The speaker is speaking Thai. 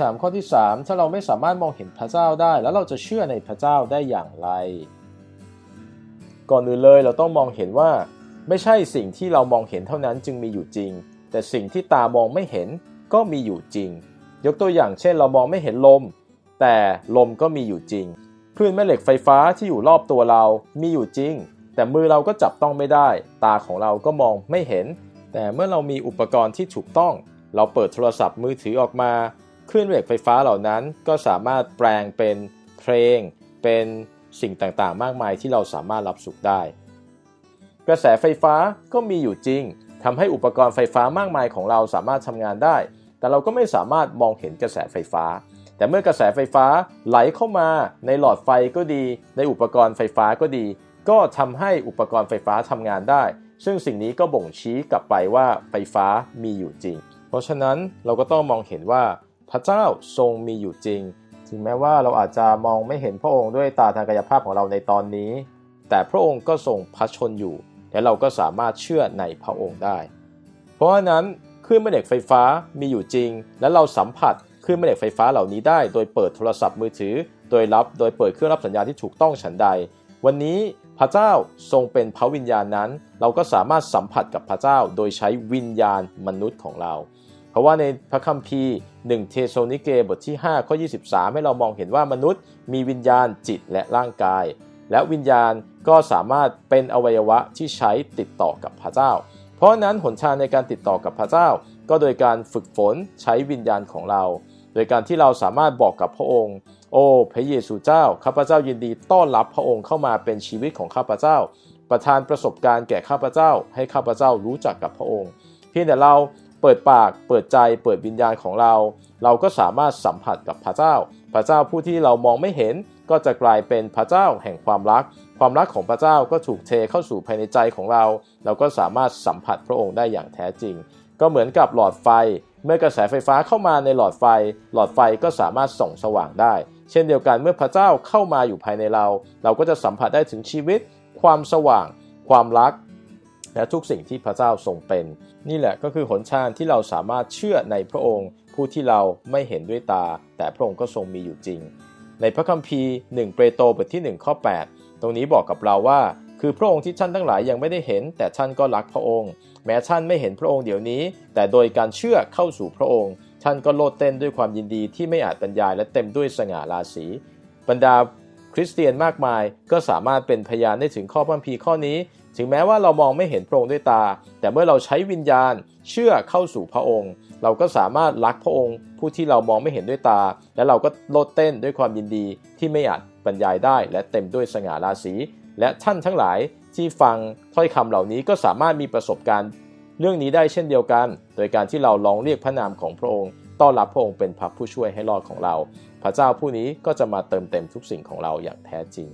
ถามข้อที่ 3 ถ้าเราไม่สามารถมองเห็นพระเจ้าได้ แล้วเราจะเชื่อในพระเจ้าได้อย่างไร ก่อนอื่นเลยเราต้องมองเห็นว่า ไม่ใช่สิ่งที่เรามองเห็นเท่านั้นจึงมีอยู่จริง แต่สิ่งที่ตามองไม่เห็นก็มีอยู่จริง ยกตัวอย่างเช่น เรามองไม่เห็นลม แต่ลมก็มีอยู่จริงคลื่นแม่เหล็กไฟฟ้าที่อยู่รอบตัวเรามีอยู่จริง แต่มือเราก็จับต้องไม่ได้ ตาของเราก็มองไม่เห็น แต่เมื่อเรามีอุปกรณ์ที่ถูกต้อง เราเปิดโทรศัพท์มือถือออกมา คลื่นแม่เหล็กไฟฟ้าเหล่านั้นก็สามารถแปลงเป็นเพลง เป็นสิ่งต่างๆ มากมายที่เราสามารถรับสุขได้ กระแสไฟฟ้าก็มีอยู่จริงทำให้อุปกรณ์ไฟฟ้ามากมายของเราสามารถทำงานได้ แต่เราก็ไม่สามารถมองเห็นกระแสไฟฟ้า แต่เมื่อกระแสไฟฟ้าไหลเข้ามาในหลอดไฟก็ดี ในอุปกรณ์ไฟฟ้าก็ดี ก็ทำให้อุปกรณ์ไฟฟ้าทำงานได้ ซึ่งสิ่งนี้ก็บ่งชี้กลับไปว่าไฟฟ้ามีอยู่จริง เพราะฉะนั้นเราก็ต้องมองเห็นว่า พระเจ้าทรงมีอยู่จริง ถึงแม้ว่าเราอาจจะมองไม่เห็นพระองค์ด้วยตาทางกายภาพของเราในตอนนี้ แต่พระองค์ก็ทรงพระชนอยู่ และเราก็สามารถเชื่อในพระองค์ได้ เพราะฉะนั้นคลื่นแม่เหล็กไฟฟ้ามีอยู่จริง และเราสัมผัสคลื่นแม่เหล็กไฟฟ้าเหล่านี้ได้ โดยเปิดโทรศัพท์มือถือ โดยรับโดยเปิดเครื่องรับสัญญาณที่ถูกต้องฉันใด วันนี้พระเจ้าทรงเป็นพระวิญญาณนั้น เราก็สามารถสัมผัสกับพระเจ้าโดยใช้วิญญาณมนุษย์ของเรา เพราะว่าในพระคัมภีร์1เทโซนิเกบทที่5ข้อ23 ให้เรามองเห็นว่ามนุษย์มีวิญญาณจิตและร่างกาย และวิญญาณก็สามารถเป็นอวัยวะที่ใช้ติดต่อกับพระเจ้า เพราะนั้นหนทางในการติดต่อกับพระเจ้า ก็โดยการฝึกฝนใช้วิญญาณของเรา โดยการที่เราสามารถบอกกับพระองค์ โอ้พระเยซูเจ้าข้าพเจ้ายินดีต้อนรับพระองค์เข้ามาเป็นชีวิตของข้าพเจ้า ประทานประสบการณ์แก่ข้าพเจ้า ให้ข้าพเจ้ารู้จักกับพระองค์เพียงแต่เรา เปิดปากเปิดใจเปิดวิญญาณของเรา เราก็สามารถสัมผัสกับพระเจ้า พระเจ้าผู้ที่เรามองไม่เห็นก็จะกลายเป็นพระเจ้าแห่งความรัก ความรักของพระเจ้าก็ถูกเทเข้าสู่ภายในใจของเรา เราก็สามารถสัมผัสพระองค์ได้อย่างแท้จริง ก็เหมือนกับหลอดไฟ เมื่อกระแสไฟฟ้าเข้ามาในหลอดไฟ หลอดไฟก็สามารถส่องสว่างได้ เช่นเดียวกันเมื่อพระเจ้าเข้ามาอยู่ภายในเรา เราก็จะสัมผัสได้ถึงชีวิต ความสว่าง ความรัก และทุกสิ่งที่พระเจ้าทรงเป็น นี่แหละก็คือหนทางที่เราสามารถเชื่อในพระองค์ ผู้ที่เราไม่เห็นด้วยตา แต่พระองค์ก็ทรงมีอยู่จริง ในพระคัมภีร์1เปโตรบทที่1ข้อ8 ตรงนี้บอกกับเราว่า คือพระองค์ที่ท่านทั้งหลายยังไม่ได้เห็น แต่ท่านก็รักพระองค์ แม้ท่านไม่เห็นพระองค์เดี๋ยวนี้ แต่โดยการเชื่อเข้าสู่พระองค์ ท่านก็โลดเต้นด้วยความยินดีที่ไม่อาจบรรยายและเต็มด้วยสง่าราศีบรรดาคริสเตียนมากมายก็สามารถเป็นพยานได้ถึงข้อพัมพีร์ข้อนี้ ถึงแม้ว่าเรามองไม่เห็นพระองค์ด้วยตา แต่เมื่อเราใช้วิญญาณเชื่อเข้าสู่พระองค์ เราก็สามารถรักพระองค์ ผู้ที่เรามองไม่เห็นด้วยตา และเราก็โลดเต้นด้วยความยินดีที่ไม่อาจบรรยายได้ และเต็มด้วยสง่าราศี และท่านทั้งหลายที่ฟังถ้อยคำเหล่านี้ก็สามารถมีประสบการณ์ เรื่องนี้ได้เช่นเดียวกัน โดยการที่เราลองเรียกพระนามของพระองค์ต้อนรับพระองค์เป็นพระผู้ช่วยให้รอดของเรา พระเจ้าผู้นี้ก็จะมาเติมเต็มทุกสิ่งของเราอย่างแท้จริง